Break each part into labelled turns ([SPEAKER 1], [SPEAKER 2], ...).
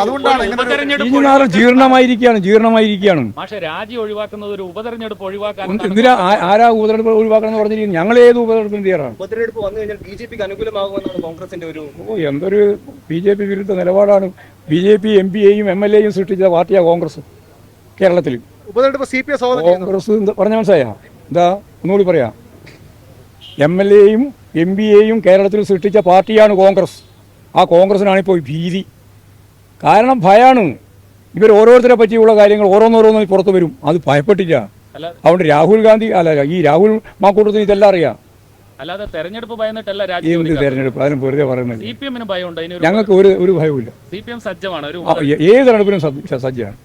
[SPEAKER 1] അതുകൊണ്ടാണ്
[SPEAKER 2] ഉപതെരഞ്ഞെടുപ്പ്
[SPEAKER 3] ജീർണമായിരിക്കുകയാണ് ജീർണമായിരിക്കുകയാണ്.
[SPEAKER 2] പക്ഷെ രാജി ഒഴിവാക്കുന്നത് ഒരു ഉപതെരഞ്ഞെടുപ്പ് ഒഴിവാക്കാൻ
[SPEAKER 3] എന്തിനാ ആരാ ഉപതെരഞ്ഞെടുപ്പ് ഒഴിവാക്കണം എന്ന് പറഞ്ഞിരിക്കുന്നത്? ഞങ്ങൾ ഏത് ഉപതെരഞ്ഞെടുപ്പിന് തയ്യാറാണ്?
[SPEAKER 4] ഉപതെരഞ്ഞെടുപ്പ് വന്നു കഴിഞ്ഞാൽ ബി ജെ പിക്ക് അനുകൂലമാകുമെന്നാണ് കോൺഗ്രസിന്റെ ഒരു
[SPEAKER 3] ഓ എന്തൊരു ബി ജെ പി വിരുദ്ധ നിലപാടാണ്. ബി ജെ പി എം പിയെയും എം എൽ എയും സൃഷ്ടിച്ച പാർട്ടിയാണ് കോൺഗ്രസ് കേരളത്തിൽ.
[SPEAKER 1] ഉപതെരഞ്ഞെടുപ്പ് സി പി എസ്
[SPEAKER 3] കോൺഗ്രസ് പറഞ്ഞ മനസ്സിലായ? എന്താ? ഒന്നുകൂടി പറയാം. എം എൽ എയും എം പിയെയും കേരളത്തിൽ സൃഷ്ടിച്ച പാർട്ടിയാണ് കോൺഗ്രസ്. ആ കോൺഗ്രസിനാണിപ്പോൾ ഭീതി. കാരണം ഭയാണ്. ഇവർ ഓരോരുത്തരെ പറ്റിയുള്ള കാര്യങ്ങൾ ഓരോന്നോരോന്നും പുറത്തു വരും. അത് ഭയപ്പെട്ടില്ല. അതുകൊണ്ട് രാഹുൽ ഗാന്ധി അല്ല ഈ രാഹുൽ മാക്കൂട്ടത്തിന് ഇതെല്ലാം അറിയാം.
[SPEAKER 2] അല്ലാതെ തെരഞ്ഞെടുപ്പ് ഭയന്നിട്ടല്ല
[SPEAKER 3] തെരഞ്ഞെടുപ്പ്? അതിന് വെറുതെ പറയുന്നത്.
[SPEAKER 2] സി പി എമ്മിന് ഭയമുണ്ട് അതിനൊരു
[SPEAKER 3] ഞങ്ങൾക്ക് ഒരു ഒരു ഭയവുമില്ല.
[SPEAKER 2] സി പി എം സജ്ജമാണ് ഒരു
[SPEAKER 3] ഏത് തെരഞ്ഞെടുപ്പിനും സജ്ജ- സജ്ജമാണ്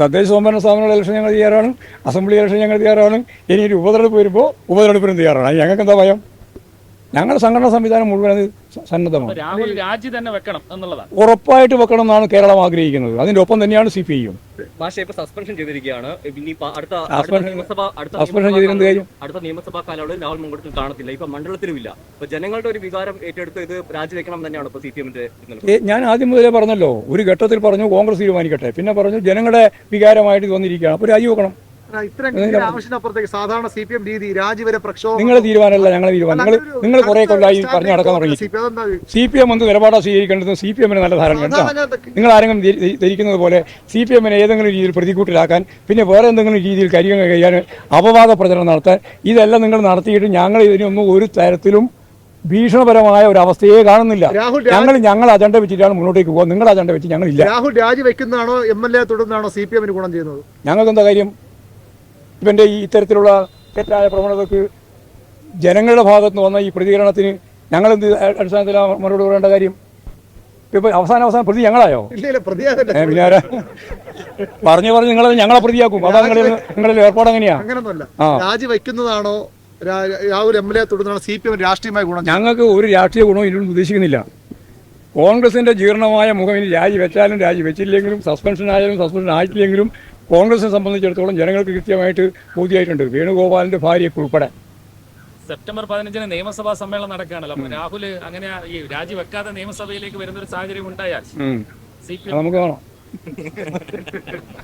[SPEAKER 3] തദ്ദേശ സ്വയംഭരണ സ്ഥാപനങ്ങളുടെ ഇലക്ഷൻ ഞങ്ങൾ തയ്യാറാണ്. അസംബ്ലി ഇലക്ഷൻ ഞങ്ങൾ തയ്യാറാണ്. ഇനി ഒരു ഉപതെരഞ്ഞെടുപ്പ് വരുമ്പോൾ ഉപതെരഞ്ഞെടുപ്പിനും തയ്യാറാണ്. ഞങ്ങൾക്ക് എന്താ ഭയം? ഞങ്ങളുടെ സംഘടനാ സംവിധാനം മുഴുവൻ അത് സന്നദ്ധമാണ്.
[SPEAKER 2] രാഹുൽ രാജി തന്നെ വെക്കണം എന്നുള്ളതാണ്.
[SPEAKER 3] ഉറപ്പായിട്ട് വെക്കണം എന്നാണ് കേരളം ആഗ്രഹിക്കുന്നത്. അതിന്റെ ഒപ്പം തന്നെയാണ് സി പി ഐയും.
[SPEAKER 4] സസ്പെൻഷൻ ചെയ്തിരിക്കുകയാണ്. അടുത്ത നിയമസഭാ
[SPEAKER 3] കാര്യം?
[SPEAKER 4] അടുത്ത നിയമസഭാ കാലയളവിൽ രാഹുൽ മങ്കടത്തിൽ കാണത്തില്ല. ഇപ്പൊ മണ്ഡലത്തിലും ഇല്ല അപ്പൊ ജനങ്ങളുടെ ഒരു വികാരം ഏറ്റെടുത്ത് ഇത് രാജിവെക്കണം തന്നെയാണ് ഇപ്പൊ സി പി എമ്മിന്റെ
[SPEAKER 3] ഞാൻ ആദ്യം മുതലേ പറഞ്ഞല്ലോ. ഒരു ഘട്ടത്തിൽ പറഞ്ഞു കോൺഗ്രസ് തീരുമാനിക്കട്ടെ. പിന്നെ പറഞ്ഞു ജനങ്ങളുടെ വികാരമായിട്ട് വന്നിരിക്കുകയാണ്. അപ്പോൾ രാജി വെക്കണം.
[SPEAKER 1] ആവശ്യത്തിനപ്പുറത്തേക്ക് സാധാരണ സി പി എം രീതി രാജിവരെ പ്രക്ഷോഭം
[SPEAKER 3] നിങ്ങളെ തീരുമാനമല്ല ഞങ്ങളെ തീരുമാനം. നിങ്ങൾ നിങ്ങൾ കുറെ കൊല്ലായി പറഞ്ഞു നടക്കാൻ തുടങ്ങി
[SPEAKER 1] സി പി എം
[SPEAKER 3] ഒന്ന് നിലപാടാ എന്ത് നിലപാടാണ് സ്വീകരിക്കേണ്ടത് സി പി എമ്മിന് നല്ല
[SPEAKER 1] ധാരണ കേട്ടോ.
[SPEAKER 3] നിങ്ങൾ ആരെങ്കിലും ധരി- ധരി- ധരിക്കുന്നത് പോലെ സി പി എമ്മിനെ ഏതെങ്കിലും രീതിയിൽ പ്രതികൂട്ടിലാക്കാൻ പിന്നെ വേറെ എന്തെങ്കിലും രീതിയിൽ കരികൾ കഴിയാൻ അപവാദ പ്രചരണം നടത്താൻ ഇതെല്ലാം നിങ്ങൾ നടത്തിയിട്ട് ഞങ്ങൾ ഇതിനൊന്നും ഒരു തരത്തിലും ഭീഷണപരമായ ഒരു അവസ്ഥയെ കാണുന്നില്ല. ഞങ്ങൾ ഞങ്ങൾ അജണ്ട വെച്ചിട്ടാണ് മുന്നോട്ടേക്ക് പോകുക. നിങ്ങളുടെ അജണ്ട വെച്ച് ഞങ്ങളില്ല.
[SPEAKER 1] രാഹുൽ രാജി വെക്കുന്നതാണോ എം എൽ എ തുടർന്നാണോ സി പി എമ്മിന് ഗുണം ചെയ്യുന്നത്?
[SPEAKER 3] ഞങ്ങൾക്ക് എന്താ കാര്യം? ഇവന്റെ ഈ ഇത്തരത്തിലുള്ള തെറ്റായ പ്രവണതയ്ക്ക് ജനങ്ങളുടെ ഭാഗത്ത് നിന്ന് വന്ന ഈ പ്രതികരണത്തിന് ഞങ്ങൾ എന്ത് അടിസ്ഥാനത്തിൽ മറുപടി പറയേണ്ട കാര്യം? ഇപ്പൊ അവസാന അവസാനം പ്രതി ഞങ്ങളായോ? പിന്നെ പറഞ്ഞു പറഞ്ഞു നിങ്ങളത് നിങ്ങളെ ഞങ്ങളെ പ്രതിയാക്കും. അതാ നിങ്ങളിൽ നിങ്ങളിൽ ഏർപ്പാട് എങ്ങനെയാ
[SPEAKER 1] അങ്ങനൊന്നുമല്ല. രാജി വെക്കുന്നതാണോ രാ- രാഹുൽ എം എൽ എ തുടർന്നാണോ സി പി എം രാഷ്ട്രീയമായി ഗുണം?
[SPEAKER 3] ഞങ്ങൾക്ക് ഒരു രാഷ്ട്രീയ ഗുണവും ഇതിലൊന്നും ഉദ്ദേശിക്കുന്നില്ല. കോൺഗ്രസിന്റെ ജീർണമായ മുഖം ഇനി രാജി വെച്ചാലും രാജി വെച്ചില്ലെങ്കിലും സസ്പെൻഷൻ ആയാലും സസ്പെൻഷൻ ആയിട്ടില്ലെങ്കിലും കോൺഗ്രസിനെ സംബന്ധിച്ചിടത്തോളം ജനങ്ങൾക്ക് കൃത്യമായിട്ട് ബോധ്യമായിട്ടുണ്ട്. വേണുഗോപാലിന്റെ ഭാര്യയ്ക്ക് ഉൾപ്പെടെ
[SPEAKER 2] സെപ്റ്റംബർ പതിനഞ്ചിന് നിയമസഭാ സമ്മേളനം നടക്കുകയാണല്ലോ. അപ്പൊ രാഹുൽ അങ്ങനെ ഈ രാജി വെക്കാതെ നിയമസഭയിലേക്ക് വരുന്ന ഒരു സാഹചര്യം ഉണ്ടായാൽ
[SPEAKER 3] നമുക്ക് കാണാം.